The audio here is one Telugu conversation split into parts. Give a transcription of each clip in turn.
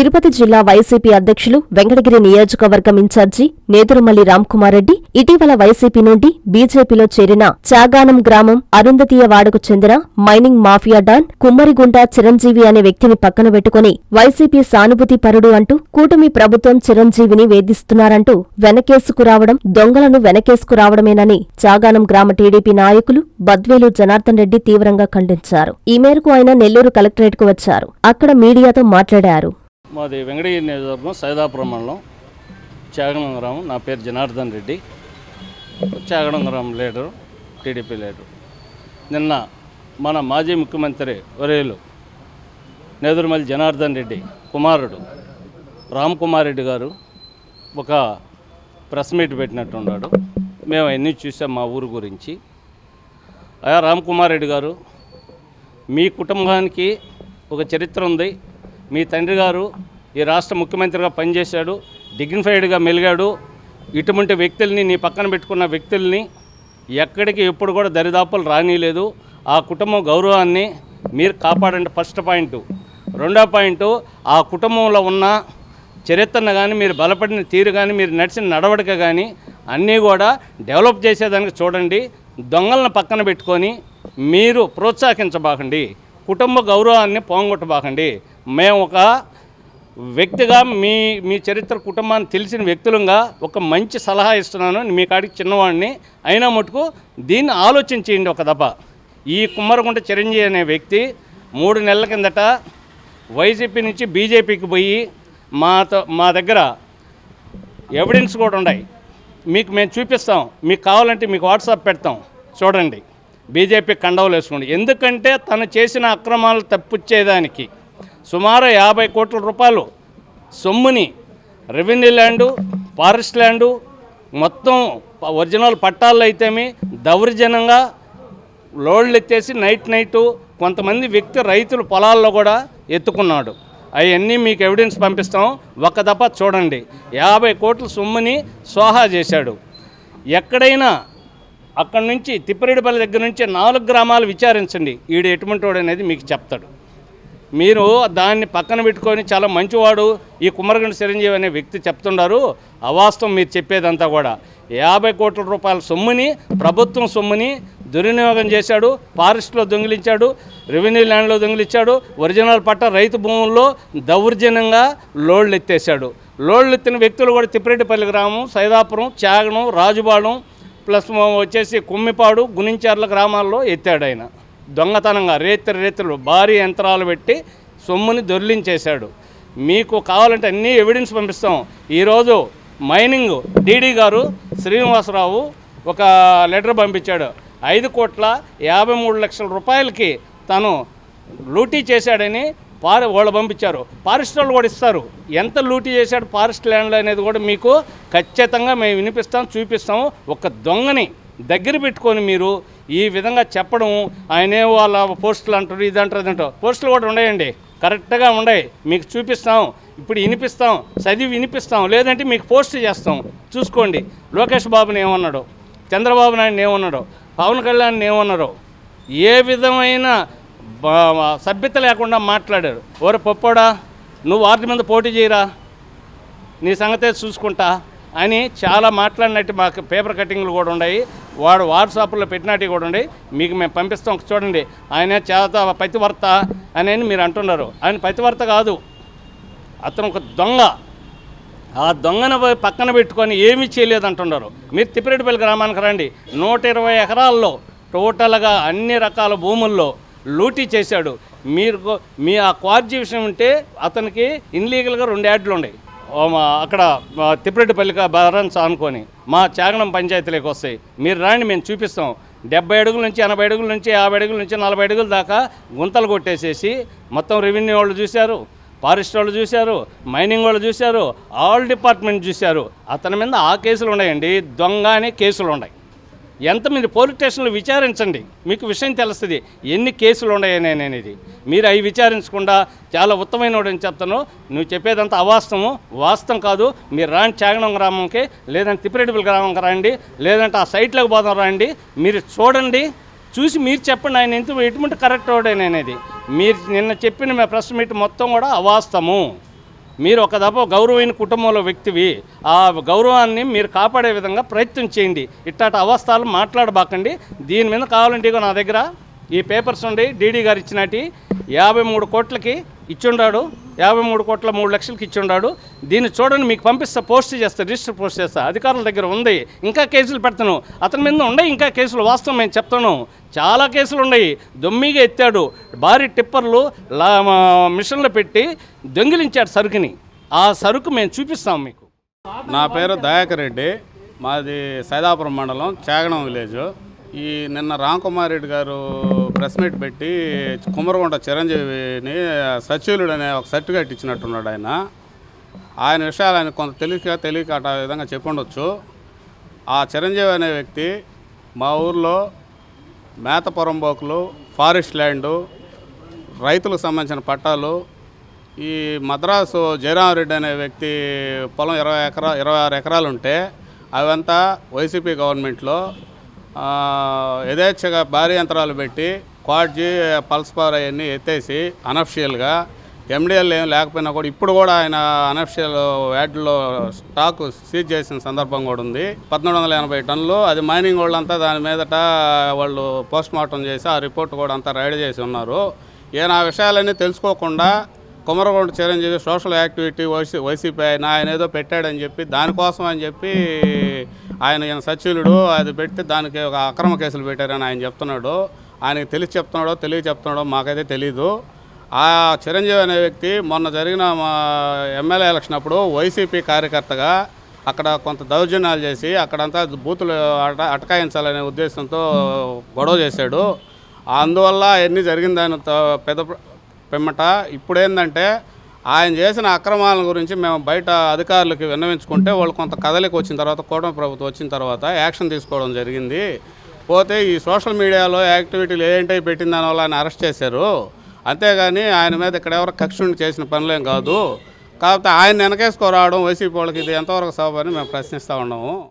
తిరుపతి జిల్లా వైసీపీ అధ్యక్షులు వెంకటగిరి నియోజకవర్గం ఇన్ఛార్జి నేదురుమల్లి రామ్కుమార్ రెడ్డి ఇటీవల వైసీపీ నుండి బీజేపీలో చేరిన చాగానం గ్రామం అరుంధతీయవాడకు చెందిన mining mafia don Kummarigunta Chiranjeevi అనే వ్యక్తిని పక్కన పెట్టుకుని వైసీపీ సానుభూతి పరుడు అంటూ కూటమి ప్రభుత్వం చిరంజీవిని వేధిస్తున్నారంటూ వెనకేసుకురావడం దొంగలను వెనకేసుకురావడమేనని చాగానం గ్రామ టీడీపీ నాయకులు బద్వేలు జనార్దన్ రెడ్డి తీవ్రంగా ఖండించారు. ఈ మేరకు ఆయన నెల్లూరు కలెక్టరేట్కు వచ్చారు. అక్కడ మీడియాతో మాట్లాడారు. మాది వెంకటగిరి నియోజకవర్గం సైదాపురం మండలం చాగడం గ్రామం నా పేరు జనార్దన్ రెడ్డి. చాగడం గ్రామం లీడరు టీడీపీ లీడరు. నిన్న మన మాజీ ముఖ్యమంత్రి వరేలు నెదురుమల్లి జనార్దన్ రెడ్డి కుమారుడు రామ్ కుమార్ రెడ్డి గారు ఒక ప్రెస్ మీట్ పెట్టినట్టున్నాడు మేము అన్నీ చూసాం మా ఊరు గురించి. అయా రామ్ కుమార్ రెడ్డి గారు మీ కుటుంబానికి ఒక చరిత్ర ఉంది. మీ తండ్రి గారు ఈ రాష్ట్ర ముఖ్యమంత్రిగా పనిచేశాడు డిగ్నిఫైడ్గా మెలిగాడు. ఇటువంటి వ్యక్తుల్ని నీ పక్కన పెట్టుకున్న వ్యక్తుల్ని ఎక్కడికి ఎప్పుడు కూడా దరిదాపులు రానిలేదు. ఆ కుటుంబ గౌరవాన్ని మీరు కాపాడండి ఫస్ట్ పాయింట్ రెండో పాయింట్ ఆ కుటుంబంలో ఉన్న చరిత్రను కానీ మీరు బలపడిన తీరు కానీ మీరు నడిచిన నడవడిక కానీ అన్నీ కూడా డెవలప్ చేసేదానికి చూడండి. దొంగలను పక్కన పెట్టుకొని మీరు ప్రోత్సహించబాకండి. కుటుంబ గౌరవాన్ని పోంగొట్టబాకండి. మేము ఒక వ్యక్తిగా మీ మీ చరిత్ర కుటుంబాన్ని తెలిసిన వ్యక్తులంగా ఒక మంచి సలహా ఇస్తున్నాను. మీ కాడికి చిన్నవాడిని. అయినా మటుకు దీన్ని ఆలోచించేయండి ఒక దప ఈ కుమ్మరగుంట చిరంజీవి అనే వ్యక్తి మూడు నెలల కిందట వైసీపీ నుంచి బీజేపీకి పోయి మాతో మా దగ్గర ఎవిడెన్స్ కూడా ఉన్నాయి మీకు మేము చూపిస్తాం. మీకు కావాలంటే మీకు వాట్సాప్ పెడతాం. చూడండి. బీజేపీ కండవలు వేసుకోండి ఎందుకంటే తను చేసిన అక్రమాలు తప్పిచ్చేదానికి సుమారు యాభై కోట్ల రూపాయలు సొమ్ముని రెవెన్యూ ల్యాండు ఫారెస్ట్ ల్యాండు మొత్తం ఒరిజినల్ పట్టాలు అయితేమి దౌర్జన్యంగా లోడ్లు ఎత్తేసి నైట్ నైటు కొంతమంది వ్యక్తి రైతులు పొలాల్లో కూడా ఎత్తుకున్నాడు. అవన్నీ మీకు ఎవిడెన్స్ పంపిస్తాం. ఒక దప చూడండి. యాభై కోట్ల సొమ్ముని సోహా చేశాడు. ఎక్కడైనా అక్కడి నుంచి తిప్పిరెడ్డిపల్లి దగ్గర నుంచి నాలుగు గ్రామాలు విచారించండి. ఈడు ఎటువంటి వాడు అనేది మీకు చెప్తాడు. మీరు దాన్ని పక్కన పెట్టుకొని చాలా మంచివాడు ఈ కుమ్మరగండ చిరంజీవి అనే వ్యక్తి చెప్తున్నారు అవాస్తవం మీరు చెప్పేదంతా కూడా. యాభై కోట్ల రూపాయల సొమ్ముని ప్రభుత్వం సొమ్ముని దుర్వినియోగం చేశాడు ఫారెస్ట్లో దొంగిలించాడు రెవెన్యూ ల్యాండ్లో దొంగిలించాడు ఒరిజినల్ పట్ట రైతు భూముల్లో దౌర్జన్యంగా లోడ్లు ఎత్తేశాడు లోడ్లు ఎత్తిన వ్యక్తులు కూడా తిప్పిరెడ్డిపల్లి గ్రామం సైదాపురం చాగడం రాజుబాళం ప్లస్ వచ్చేసి కుమ్మిపాడు గుణించార్ల గ్రామాల్లో ఎత్తాడు ఆయన. దొంగతనంగా రేత్రి రేత్రులు భారీ యంత్రాలు పెట్టి సొమ్ముని దొర్లించేశాడు. మీకు కావాలంటే అన్ని ఎవిడెన్స్ పంపిస్తాం. ఈరోజు మైనింగ్ డీడీ గారు శ్రీనివాసరావు ఒక లెటర్ పంపించాడు. ఐదు కోట్ల యాభై మూడు లక్షల రూపాయలకి తను లూటీ చేశాడని పారి వాళ్ళు పంపించారు. ఫారెస్ట్ వాళ్ళు కూడా ఇస్తారు. ఎంత లూటీ చేశాడు ఫారెస్ట్ ల్యాండ్లు అనేది కూడా మీకు ఖచ్చితంగా మేము వినిపిస్తాం చూపిస్తాము. ఒక దొంగని దగ్గర పెట్టుకొని మీరు ఈ విధంగా చెప్పడం ఆయనే వాళ్ళ పోస్టులు అంటారు ఇది అంటారు ఇది అంటారు పోస్టులు కూడా ఉన్నాయండి. కరెక్ట్గా ఉన్నాయి. మీకు చూపిస్తాం. ఇప్పుడు వినిపిస్తాం. చదివి వినిపిస్తాం. లేదంటే మీకు పోస్ట్ చేస్తాం. చూసుకోండి. లోకేష్ బాబుని ఏమన్నాడు? చంద్రబాబు నాయుడు ఏమన్నాడు? పవన్ కళ్యాణ్ ఏమన్నారు ఏ విధమైన సభ్యత లేకుండా మాట్లాడారు. ఓరే పప్పోడా నువ్వు వార్డు మీద పోటీ చేయరా? నీ సంగతే చూసుకుంటా. అని చాలా మాట్లాడినట్టు మాకు పేపర్ కటింగ్లు కూడా ఉన్నాయి. వాడు వాట్సాప్లో పెట్టినట్టు కూడా ఉన్నాయి మీకు మేము పంపిస్తాం. చూడండి. ఆయన చేత పతివర్త అని మీరు అంటున్నారు. ఆయన పతివర్త కాదు. అతను ఒక దొంగ. ఆ దొంగను పక్కన పెట్టుకొని ఏమీ చేయలేదు అంటున్నారు మీరు తిప్పిరెడ్డిపల్లి గ్రామానికి రండి. నూట ఇరవై ఎకరాల్లో టోటల్గా అన్ని రకాల భూముల్లో లూటీ చేశాడు. మీరు మీ ఆ క్వార్జీ విషయం ఉంటే అతనికి ఇన్లీగల్గా రెండు యాడ్లు ఉన్నాయి. అక్కడ మా బరన్స్ అనుకొని మా చాగనం పంచాయతీలోకి వస్తాయి. మీరు రాండి మేము చూపిస్తాం. డెబ్బై అడుగుల నుంచి ఎనభై అడుగుల నుంచి యాభై అడుగుల నుంచి నలభై అడుగుల దాకా గుంతలు కొట్టేసేసి మొత్తం రెవెన్యూ వాళ్ళు చూశారు ఫారెస్ట్ వాళ్ళు చూశారు మైనింగ్ వాళ్ళు చూశారు ఆల్ డిపార్ట్మెంట్ చూశారు. అతని మీద ఆ కేసులు ఉన్నాయండి దొంగ అనే కేసులు ఉన్నాయి. ఎంత మీరు పోలీస్ స్టేషన్లో విచారించండి. మీకు విషయం తెలుస్తుంది. ఎన్ని కేసులు ఉన్నాయని అనేది మీరు అవి విచారించకుండా చాలా ఉత్తమైన అని చెప్తాను. నువ్వు చెప్పేదంతా అవాస్తవము. వాస్తవం కాదు. మీరు రాండి చాగనం గ్రామంకి లేదంటే తిప్పిరెడ్డిపల్లి గ్రామంకి రండి లేదంటే ఆ సైట్లోకి పోదాం రండి. మీరు చూడండి. చూసి మీరు చెప్పండి. ఆయన ఎంత ఎటువంటి కరెక్ట్ అనేది మీరు నిన్న చెప్పిన మా ప్రెస్ మీట్ మొత్తం కూడా అవాస్తము మీరు ఒక దప గౌరవమైన కుటుంబంలో వ్యక్తివి ఆ గౌరవాన్ని మీరు కాపాడే విధంగా ప్రయత్నం చేయండి. ఇట్లాంటి అవస్థలు మాట్లాడబాకండి. దీని మీద కావాలంటే ఇగో నా దగ్గర ఈ పేపర్స్ ఉండి డీడీ గారు ఇచ్చినటి యాభై మూడు కోట్లకి ఇచ్చుండాడు. యాభై మూడు కోట్ల మూడు లక్షలకి ఇచ్చుండాడు. దీన్ని చూడండి మీకు పంపిస్తా పోస్ట్ చేస్తా రిజిస్టర్ పోస్ట్ చేస్తా. అధికారుల దగ్గర ఉంది. ఇంకా కేసులు పెడతాను. అతని మీద ఉన్నాయి ఇంకా కేసులు. వాస్తవం నేను చెప్తాను. చాలా కేసులు ఉన్నాయి. దొమ్మిగా ఎత్తాడు. భారీ టిప్పర్లు లా మిషన్లు పెట్టి దొంగిలించాడు సరుకుని. ఆ సరుకు మేము చూపిస్తాం మీకు. నా పేరు దయాకర్ రెడ్డి. మాది సైదాపురం మండలం చాగణం విలేజ్. ఈ నిన్న రామ్కుమార్ రెడ్డి గారు ప్రెస్ మీట్ పెట్టి కుమరగొండ చిరంజీవిని సచివులుడు అనే ఒక సర్టిఫికేట్ ఇచ్చినట్టున్నాడు ఆయన. ఆయన విషయాలు ఆయన కొంత తెలియక తెలియక అట విధంగా చెప్పుండొచ్చు. ఆ చిరంజీవి అనే వ్యక్తి మా ఊర్లో మేతపురంబోకులు ఫారెస్ట్ ల్యాండు రైతులకు సంబంధించిన పట్టాలు ఈ మద్రాసు జయరామరెడ్డి అనే వ్యక్తి పొలం ఇరవై ఎకరా ఇరవై ఆరు ఎకరాలు ఉంటే అవంతా వైసీపీ గవర్నమెంట్లో యథేచ్ఛగా భారీ యంత్రాలు పెట్టి క్వాడ్జీ పల్స్ పవర్ అవన్నీ ఎత్తేసి అనఫిషియల్గా ఎండిఎల్ ఏం లేకపోయినా కూడా ఇప్పుడు కూడా ఆయన అనఫిషియల్ యాడ్లో స్టాక్ సీజ్ చేసిన సందర్భం కూడా ఉంది. పద్నాలుగు వందల ఎనభై టన్నులు అది మైనింగ్ వాళ్ళంతా దాని మీదట వాళ్ళు పోస్ట్ మార్టం చేసి ఆ రిపోర్ట్ కూడా అంతా రైడ్ చేసి ఉన్నారు. ఈయన ఆ విషయాలన్నీ తెలుసుకోకుండా Kumaragonda Chiranjeevi social activity YC YCP ఆయన ఆయన ఏదో పెట్టాడని చెప్పి దానికోసం అని చెప్పి ఆయన ఈయన సచివులుడు అది పెట్టి దానికి ఒక అక్రమ కేసులు పెట్టారని ఆయన చెప్తున్నాడు. ఆయనకి తెలిసి చెప్తున్నాడో తెలియ చెప్తున్నాడో మాకైతే తెలీదు. ఆ చిరంజీవి అనే వ్యక్తి మొన్న జరిగిన మా ఎమ్మెల్యే ఎలక్షన్ అప్పుడు వైసీపీ కార్యకర్తగా అక్కడ కొంత దౌర్జన్యాలు చేసి అక్కడంతా బూతులు అట అటకాయించాలనే ఉద్దేశంతో గొడవ చేశాడు. అందువల్ల ఎన్ని జరిగిన దాని త- పెద్ద పిమ్మట ఇప్పుడు ఏంటంటే ఆయన చేసిన అక్రమాల గురించి మేము బయట అధికారులకి విన్నవించుకుంటే వాళ్ళు కొంత కదలికి వచ్చిన తర్వాత కూటమి ప్రభుత్వం వచ్చిన తర్వాత యాక్షన్ తీసుకోవడం జరిగింది. పోతే ఈ సోషల్ మీడియాలో యాక్టివిటీలు ఏంటో పెట్టిన దానివల్ల ఆయన అరెస్ట్ చేశారు. అంతేగాని ఆయన మీద ఇక్కడ ఎవరు కక్ష చేసిన పనులేం కాదు. కాకపోతే ఆయన వెనకేసుకోరావడం వైసీపీ వాళ్ళకి ఇది ఎంతవరకు సబని మేము ప్రశ్నిస్తూ ఉన్నాము.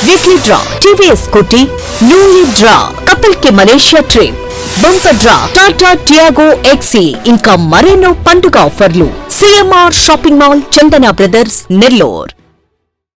weekly draw TVS Scooty new year draw కపిల్కి Malaysia trip bumper draw Tata Tiago XE ఇంకా మరెన్నో పండుగ ఆఫర్లు CMR shopping mall Chandana Brothers Nellore